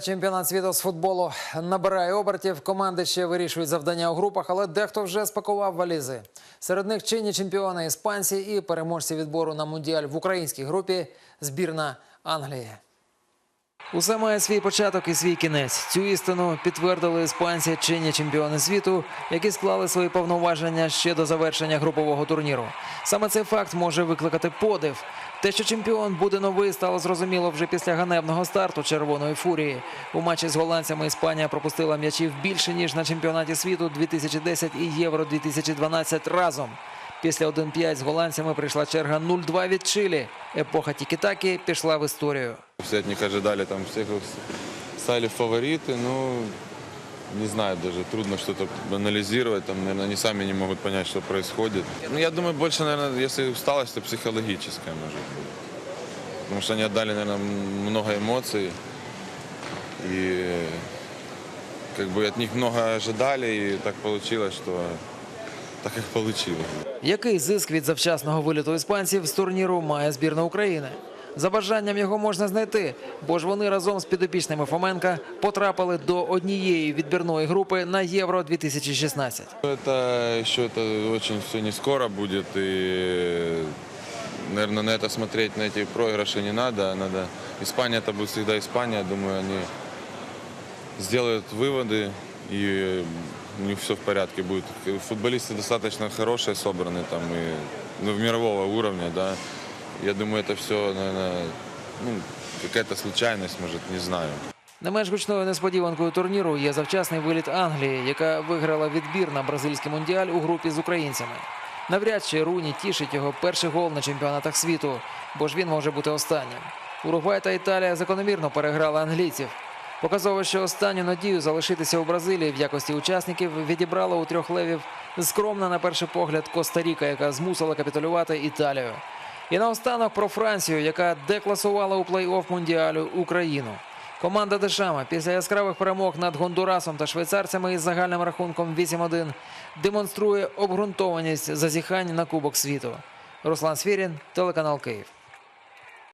Чемпіонат світу з футболу набирає обертів. Команди ще вирішують завдання у групах, але дехто вже спакував валізи. Серед них чинні чемпіони іспанці і переможці відбору на мундіаль в українській групі збірна Англії. Усе має свій початок і свій кінець. Цю істину підтвердили іспанці, чинні чемпіони світу, які склали свої повноваження ще до завершення групового турніру. Саме цей факт може викликати подив. Те, що чемпіон буде новий, стало зрозуміло вже після ганебного старту червоної фурії. У матчі з голландцями Іспанія пропустила м'ячів більше ніж на чемпіонаті світу 2010 і Євро 2012 разом. Після 1-5 з голландцями прийшла черга 0-2 від Чилі. Епоха Тікітакі пішла в історію. Все от них ожидали, там всех их стали фавориты, ну, не знаю даже, трудно что-то анализировать, там, наверное, они сами не могут понять, что происходит. Ну, я думаю, больше, наверное, если усталость, то психологическая, может быть. Потому что они отдали, наверное, много эмоций, и как бы от них много ожидали, и так получилось, что так как получилось. Який зиск від завчасного виліту іспанців з турніру має збірна України? За бажанням його можна знайти, бо ж вони разом з підопічними Фоменка потрапили до однієї відбірної групи на Євро 2016. Это еще это очень все не скоро будет, и, наверное, на это смотреть, на эти проигрыши не надо. Надо. Испания это будет всегда Испания. Думаю, они сделают выводы и у них все в порядке будет. Футболисты достаточно хорошие, собраны там и ну, мирового уровня, да. Я думаю, это все, наверное, ну, какая-то случайность, может, не знаю. Не менш гучною несподіванкою турніру є завчасний виліт Англії, яка виграла відбір на бразильський мундіаль у групі з українцями. Навряд чи Руні тішить його перший гол на чемпіонатах світу, бо ж він може бути останнім. Уругвай та Італія закономірно переграли англійців. Показово, що останню надію залишитися у Бразилії в якості учасників відібрала у трьох левів скромна на перший погляд Коста-Ріка, яка змусила капітулювати Італію. І наостанок про Францію, яка декласувала у плей-офф мундіалю Україну. Команда Дешама після яскравих перемог над Гондурасом та швейцарцями із загальним рахунком 8-1 демонструє обґрунтованість зазіхань на Кубок світу. Руслан Свірін, телеканал Київ.